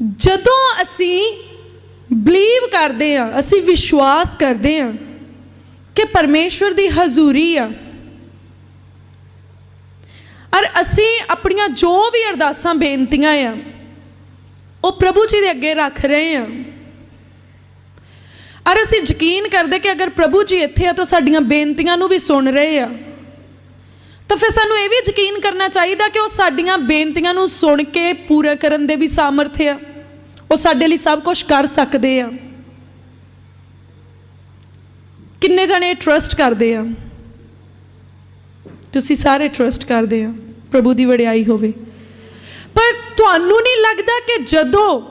ਜਦੋਂ ਅਸੀਂ ਬਲੀਵ ਕਰਦੇ ਆ ਅਸੀਂ ਵਿਸ਼ਵਾਸ ਕਰਦੇ ਆ ਕਿ ਪਰਮੇਸ਼ਵਰ ਦੀ ਹਜ਼ੂਰੀ ਆ। ਔਰ ਅਸੀਂ ਆਪਣੀਆਂ ਜੋ ਵੀ ਅਰਦਾਸਾਂ, ਬੇਨਤੀਆਂ ਆ, ਉਹ ਪ੍ਰਭੂ ਜੀ ਦੇ ਅੱਗੇ ਰੱਖ ਰਹੇ ਆ ਔਰ ਅਸੀਂ ਯਕੀਨ ਕਰਦੇ ਕਿ ਅਗਰ ਪ੍ਰਭੂ ਜੀ ਇੱਥੇ ਆ ਤਾਂ ਸਾਡੀਆਂ ਬੇਨਤੀਆਂ ਨੂੰ ਵੀ ਸੁਣ ਰਹੇ ਆ। ਤਾਂ ਫਿਰ ਸਾਨੂੰ ਇਹ ਵੀ ਯਕੀਨ ਕਰਨਾ ਚਾਹੀਦਾ ਕਿ ਉਹ ਸਾਡੀਆਂ ਬੇਨਤੀਆਂ ਨੂੰ ਸੁਣ ਕੇ ਪੂਰਾ ਕਰਨ ਦੇ ਵੀ ਸਾਮਰਥ ਆ। ਉਹ ਸਾਡੇ ਲਈ ਸਭ ਕੁਝ ਕਰ ਸਕਦੇ ਆ। ਕਿੰਨੇ ਜਣੇ ਟਰਸਟ ਕਰਦੇ ਆ? ਤੁਸੀਂ ਸਾਰੇ ਟਰਸਟ ਕਰਦੇ ਆ, ਪ੍ਰਭੂ ਦੀ ਵਡਿਆਈ ਹੋਵੇ। ਪਰ ਤੁਹਾਨੂੰ ਨਹੀਂ ਲੱਗਦਾ ਕਿ ਜਦੋਂ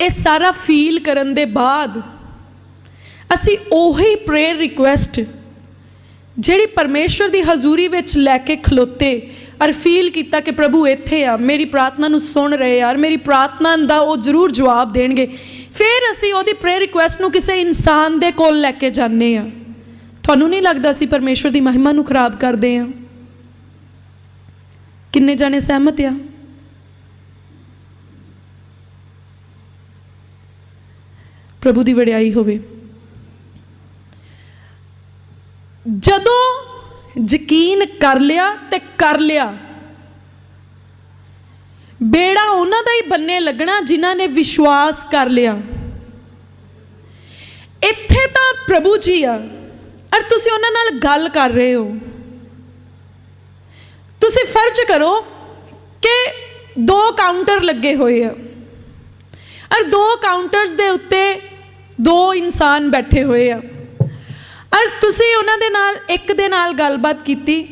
ਇਹ ਸਾਰਾ ਫੀਲ ਕਰਨ ਦੇ ਬਾਅਦ ਅਸੀਂ ਉਹੀ ਪ੍ਰੇਅਰ ਰਿਕੁਐਸਟ ਜਿਹੜੀ ਪਰਮੇਸ਼ਵਰ ਦੀ ਹਜ਼ੂਰੀ ਵਿੱਚ ਲੈ ਕੇ ਖਲੋਤੇ ਔਰ ਫੀਲ ਕੀਤਾ ਕਿ ਪ੍ਰਭੂ ਇੱਥੇ ਆ, ਮੇਰੀ ਪ੍ਰਾਰਥਨਾ ਨੂੰ ਸੁਣ ਰਹੇ ਆ ਮੇਰੀ ਪ੍ਰਾਰਥਨਾ ਦਾ ਉਹ ਜ਼ਰੂਰ ਜਵਾਬ ਦੇਣਗੇ। ਫਿਰ ਅਸੀਂ ਉਹਦੀ ਪ੍ਰੇਅਰ ਰਿਕੁਐਸਟ ਨੂੰ ਕਿਸੇ ਇਨਸਾਨ ਦੇ ਕੋਲ ਲੈ ਕੇ ਜਾਂਦੇ ਆ। ਤੁਹਾਨੂੰ ਨਹੀਂ ਲੱਗਦਾ ਅਸੀਂ ਪਰਮੇਸ਼ਵਰ ਦੀ ਮਹਿਮਾ ਨੂੰ ਖਰਾਬ ਕਰਦੇ ਆ? ਕਿੰਨੇ ਜਾਣੇ ਸਹਿਮਤ ਆ? ਪ੍ਰਭੂ ਦੀ ਵਡਿਆਈ ਹੋਵੇ। ਜਦੋਂ ਯਕੀਨ ਕਰ ਲਿਆ ਤੇ ਕਰ ਲਿਆ। ਬੇੜਾ ਉਹਨਾਂ ਦਾ ਹੀ ਬੰਨੇ ਲੱਗਣਾ ਜਿਨ੍ਹਾਂ ਨੇ ਵਿਸ਼ਵਾਸ ਕਰ ਲਿਆ। ਇੱਥੇ ਤਾਂ ਪ੍ਰਭੂ ਜੀ ਆ। ਔਰ ਤੁਸੀਂ ਉਹਨਾਂ ਨਾਲ ਗੱਲ ਕਰ ਰਹੇ ਹੋ। ਤੁਸੀਂ ਫਰਜ਼ ਕਰੋ ਕਿ ਦੋ ਕਾਊਂਟਰ ਲੱਗੇ ਹੋਏ ਆ। ਔਰ ਦੋ ਕਾਊਂਟਰਸ ਦੇ ਉੱਤੇ ਦੋ ਇਨਸਾਨ ਬੈਠੇ ਹੋਏ ਆ। ਔਰ ਤੁਸੀਂ ਉਹਨਾਂ ਦੇ ਨਾਲ, ਇੱਕ ਦੇ ਨਾਲ ਗੱਲਬਾਤ ਕੀਤੀ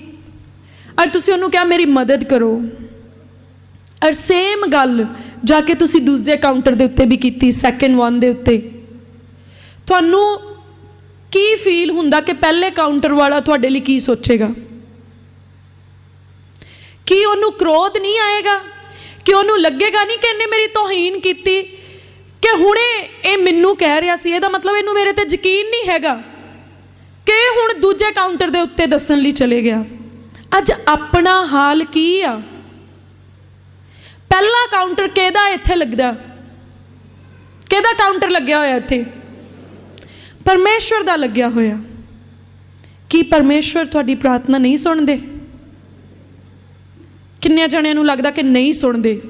ਔਰ ਤੁਸੀਂ ਉਹਨੂੰ ਕਿਹਾ, ਮੇਰੀ ਮਦਦ ਕਰੋ। ਔਰ ਸੇਮ ਗੱਲ ਜਾ ਕੇ ਤੁਸੀਂ ਦੂਜੇ ਕਾਊਂਟਰ ਦੇ ਉੱਤੇ ਵੀ ਕੀਤੀ ਸੈਕੰਡ ਵਨ ਦੇ ਉੱਤੇ। ਤੁਹਾਨੂੰ ਕੀ ਫੀਲ ਹੁੰਦਾ ਕਿ ਪਹਿਲੇ ਕਾਊਂਟਰ ਵਾਲਾ ਤੁਹਾਡੇ ਲਈ ਕੀ ਸੋਚੇਗਾ? ਕੀ ਉਹਨੂੰ ਕ੍ਰੋਧ ਨਹੀਂ ਆਏਗਾ? ਕਿ ਉਹਨੂੰ ਲੱਗੇਗਾ ਨਹੀਂ ਕਿ ਇਹਨੇ ਮੇਰੀ ਤੋਹੀਨ ਕੀਤੀ? ਕਿ ਹੁਣੇ ਇਹ ਮੈਨੂੰ ਕਹਿ ਰਿਹਾ ਸੀ, ਇਹਦਾ ਮਤਲਬ ਇਹਨੂੰ ਮੇਰੇ ਤੇ ਯਕੀਨ ਨਹੀਂ ਹੈਗਾ। ਕਿ ਹੁਣ ਦੂਜੇ ਕਾਊਂਟਰ ਦੇ ਉੱਤੇ ਦੱਸਣ ਲਈ ਚਲੇ ਗਿਆ। ਅੱਜ ਆਪਣਾ ਹਾਲ ਕੀ ਆ? ਪਹਿਲਾ ਕਾਊਂਟਰ ਕਿਹਦਾ ਇੱਥੇ ਲੱਗਦਾ? ਕਿਹਦਾ ਕਾਊਂਟਰ ਲੱਗਿਆ ਹੋਇਆ ਇੱਥੇ? ਪਰਮੇਸ਼ਵਰ ਦਾ ਲੱਗਿਆ ਹੋਇਆ। ਕੀ ਪਰਮੇਸ਼ਵਰ ਤੁਹਾਡੀ ਪ੍ਰਾਰਥਨਾ ਨਹੀਂ ਸੁਣਦੇ? ਕਿੰਨੇ ਜਣਿਆਂ ਨੂੰ ਲੱਗਦਾ ਕਿ ਨਹੀਂ ਸੁਣਦੇ?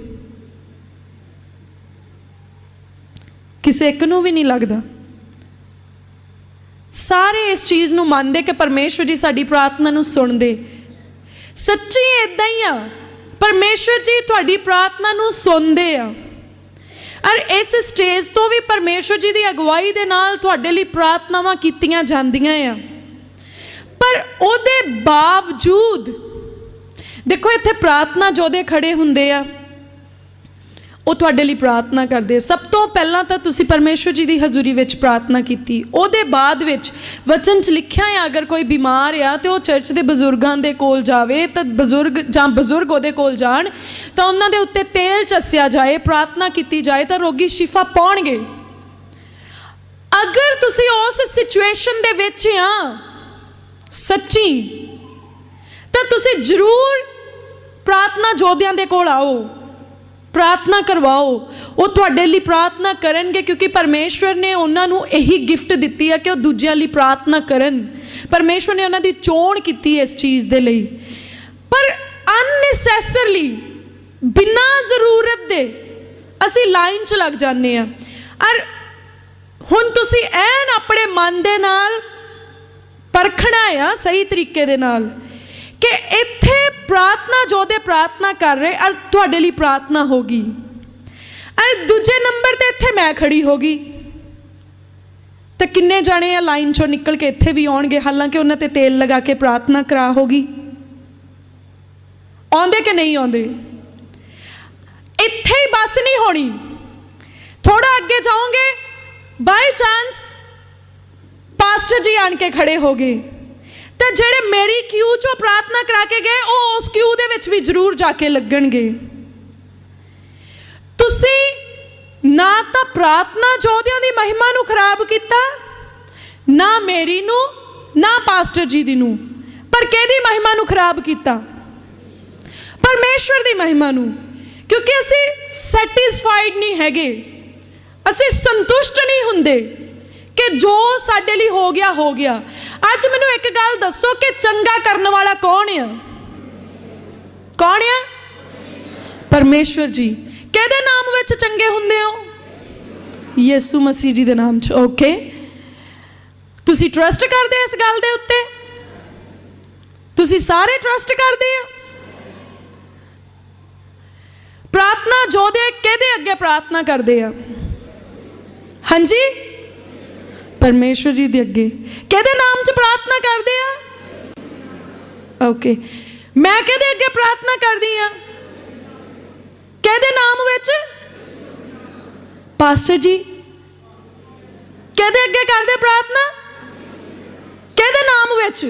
ਕਿਸੇ ਇੱਕ ਨੂੰ ਵੀ ਨਹੀਂ ਲੱਗਦਾ। ਸਾਰੇ ਇਸ ਚੀਜ਼ ਨੂੰ ਮੰਨਦੇ ਕਿ ਪਰਮੇਸ਼ਵਰ ਜੀ ਸਾਡੀ ਪ੍ਰਾਰਥਨਾ ਨੂੰ ਸੁਣਦੇ। ਸੱਚੀ ਇਦਾਂ ਹੀ ਆ। ਪਰਮੇਸ਼ਵਰ ਜੀ ਤੁਹਾਡੀ ਪ੍ਰਾਰਥਨਾ ਨੂੰ ਸੁਣਦੇ ਆ। ਔਰ ਇਸ ਸਟੇਜ ਤੋਂ ਵੀ ਪਰਮੇਸ਼ਵਰ ਜੀ ਦੀ ਅਗਵਾਈ ਦੇ ਨਾਲ ਤੁਹਾਡੇ ਲਈ ਪ੍ਰਾਰਥਨਾਵਾਂ ਕੀਤੀਆਂ ਜਾਂਦੀਆਂ ਆ। ਪਰ ਉਹਦੇ ਬਾਵਜੂਦ ਦੇਖੋ ਇੱਥੇ ਪ੍ਰਾਰਥਨਾ ਜੋਦੇ ਖੜੇ ਹੁੰਦੇ ਆ। ਉਹ ਤੁਹਾਡੇ ਲਈ ਪ੍ਰਾਰਥਨਾ ਕਰਦੇ। ਸਭ ਤੋਂ ਪਹਿਲਾਂ ਤਾਂ ਤੁਸੀਂ ਪਰਮੇਸ਼ਵਰ ਜੀ ਦੀ ਹਜ਼ੂਰੀ ਵਿੱਚ ਪ੍ਰਾਰਥਨਾ ਕੀਤੀ। ਉਹਦੇ ਬਾਅਦ ਵਿੱਚ ਵਚਨ 'ਚ ਲਿਖਿਆ ਹੈ, ਅਗਰ ਕੋਈ ਬਿਮਾਰ ਆ ਤੇ ਉਹ ਚਰਚ ਦੇ ਬਜ਼ੁਰਗਾਂ ਦੇ ਕੋਲ ਜਾਵੇ, ਤਾਂ ਬਜ਼ੁਰਗ ਜਾਂ ਬਜ਼ੁਰਗ ਉਹਦੇ ਕੋਲ ਜਾਣ, ਤਾਂ ਉਹਨਾਂ ਦੇ ਉੱਤੇ ਤੇਲ ਚੱਸਿਆ ਜਾਏ, ਪ੍ਰਾਰਥਨਾ ਕੀਤੀ ਜਾਏ, ਤਾਂ ਰੋਗੀ ਸ਼ਿਫਾ ਪਾਉਣਗੇ। ਅਗਰ ਤੁਸੀਂ ਉਸ ਸਿਚੁਏਸ਼ਨ ਦੇ ਵਿੱਚ ਆ, ਸੱਚੀ, ਤਾਂ ਤੁਸੀਂ ਜ਼ਰੂਰ ਪ੍ਰਾਰਥਨਾ ਜੋਧਿਆਂ ਦੇ ਕੋਲ ਆਓ। ਪ੍ਰਾਰਥਨਾ ਕਰਵਾਓ। ਉਹ ਤੁਹਾਡੇ ਲਈ ਪ੍ਰਾਰਥਨਾ ਕਰਨਗੇ ਕਿਉਂਕਿ ਪਰਮੇਸ਼ਵਰ ਨੇ ਉਹਨਾਂ ਨੂੰ ਇਹੀ ਗਿਫਟ ਦਿੱਤੀ ਹੈ ਕਿ ਉਹ ਦੂਜਿਆਂ ਲਈ ਪ੍ਰਾਰਥਨਾ ਕਰਨ। ਪਰਮੇਸ਼ਵਰ ਨੇ ਉਹਨਾਂ ਦੀ ਚੋਣ ਕੀਤੀ ਇਸ ਚੀਜ਼ ਦੇ ਲਈ। ਪਰ ਅਨਨੈਸੈਸਰਲੀ ਬਿਨਾਂ ਜ਼ਰੂਰਤ ਦੇ ਅਸੀਂ ਲਾਈਨ 'ਚ ਲੱਗ ਜਾਂਦੇ ਆ। ਔਰ ਹੁਣ ਤੁਸੀਂ ਐਨ ਆਪਣੇ ਮਨ ਦੇ ਨਾਲ ਪਰਖਣਾ ਆ ਸਹੀ ਤਰੀਕੇ ਦੇ ਨਾਲ ਕਿ ਇੱਥੇ ਪ੍ਰਾਰਥਨਾ ਜੋਦੇ ਪ੍ਰਾਰਥਨਾ ਕਰ ਰਹੇ ਔਰ ਤੁਹਾਡੇ ਲਈ ਪ੍ਰਾਰਥਨਾ ਹੋਗੀ। ਔਰ ਦੂਜੇ ਨੰਬਰ ਤੇ ਇੱਥੇ ਮੈਂ ਖੜੀ ਹੋਗੀ। ਤਾਂ ਕਿੰਨੇ ਜਾਣੇ ਆ ਲਾਈਨ ਚੋਂ ਨਿਕਲ ਕੇ ਇੱਥੇ ਵੀ ਆਉਣਗੇ, ਹਾਲਾਂਕਿ ਉਹਨਾਂ ਤੇ ਤੇਲ ਲਗਾ ਕੇ ਪ੍ਰਾਰਥਨਾ ਕਰਾ ਹੋਗੀ। ਆਉਂਦੇ ਕਿ ਨਹੀਂ ਆਉਂਦੇ? ਇੱਥੇ ਹੀ ਬਸ ਨਹੀਂ ਹੋਣੀ। ਥੋੜਾ ਅੱਗੇ ਜਾਓਗੇ ਬਾਈ ਚਾਂਸ ਪਾਸਟਰ ਜੀ ਆਣ ਕੇ ਖੜੇ ਹੋ ਗਏ ਤਾਂ ਜਿਹੜੇ ਮੇਰੀ ਕਿਊ ਚੋਂ ਪ੍ਰਾਰਥਨਾ ਕਰਾ ਕੇ ਗਏ, ਉਹ ਉਸ ਕਿਊ ਦੇ ਵਿੱਚ ਵੀ ਜ਼ਰੂਰ ਜਾ ਕੇ ਲੱਗਣਗੇ। ਤੁਸੀਂ ਨਾ ਤਾਂ ਪ੍ਰਾਰਥਨਾ ਜੋਧਿਆਂ ਦੀ ਮਹਿਮਾ ਨੂੰ ਖਰਾਬ ਕੀਤਾ, ਨਾ ਮੇਰੀ ਨੂੰ, ਨਾ ਪਾਸਟਰ ਜੀ ਦੀ ਨੂੰ, ਪਰ ਕਿਹਦੀ ਮਹਿਮਾ ਨੂੰ ਖਰਾਬ ਕੀਤਾ? ਪਰਮੇਸ਼ਵਰ ਦੀ ਮਹਿਮਾ ਨੂੰ, ਕਿਉਂਕਿ ਅਸੀਂ ਸੈਟੀਸਫਾਈਡ ਨਹੀਂ ਹੈਗੇ। ਅਸੀਂ ਸੰਤੁਸ਼ਟ ਨਹੀਂ ਹੁੰਦੇ ਕਿ ਜੋ ਸਾਡੇ ਲਈ ਹੋ ਗਿਆ ਹੋ ਗਿਆ। ਅੱਜ ਮੈਨੂੰ ਇੱਕ ਗੱਲ ਦੱਸੋ ਕਿ ਚੰਗਾ ਕਰਨ ਵਾਲਾ ਕੌਣ ਆ? ਕੌਣ ਆ? ਪਰਮੇਸ਼ਵਰ ਜੀ। ਕਿਹਦੇ ਨਾਮ ਵਿੱਚ ਚੰਗੇ ਹੁੰਦੇ ਹੋ? ਯਿਸੂ ਮਸੀਹ ਜੀ ਦੇ ਨਾਮ 'ਚ। ਓਕੇ ਤੁਸੀਂ ਟਰਸਟ ਕਰਦੇ ਇਸ ਗੱਲ ਦੇ ਉੱਤੇ? ਤੁਸੀਂ ਸਾਰੇ ਟਰਸਟ ਕਰਦੇ ਆ ਪ੍ਰਾਰਥਨਾ ਜੋਦੇ ਕਿਹਦੇ ਅੱਗੇ ਪ੍ਰਾਰਥਨਾ ਕਰਦੇ ਆ? ਹਾਂਜੀ? ਪਰਮੇਸ਼ਵਰ ਜੀ ਦੇ ਅੱਗੇ। ਕਿਹਦੇ ਨਾਮ 'ਚ ਪ੍ਰਾਰਥਨਾ ਕਰਦੇ ਆ? ਓਕੇ ਮੈਂ ਕਿਹਦੇ ਅੱਗੇ ਪ੍ਰਾਰਥਨਾ ਕਰਦੀ ਆ? ਕਿਹਦੇ ਨਾਮ ਵਿੱਚ? ਪਾਸਟਰ ਜੀ। ਕਿਹਦੇ ਅੱਗੇ ਕਰਦੇ ਪ੍ਰਾਰਥਨਾ? ਕਿਹਦੇ ਨਾਮ ਵਿੱਚ?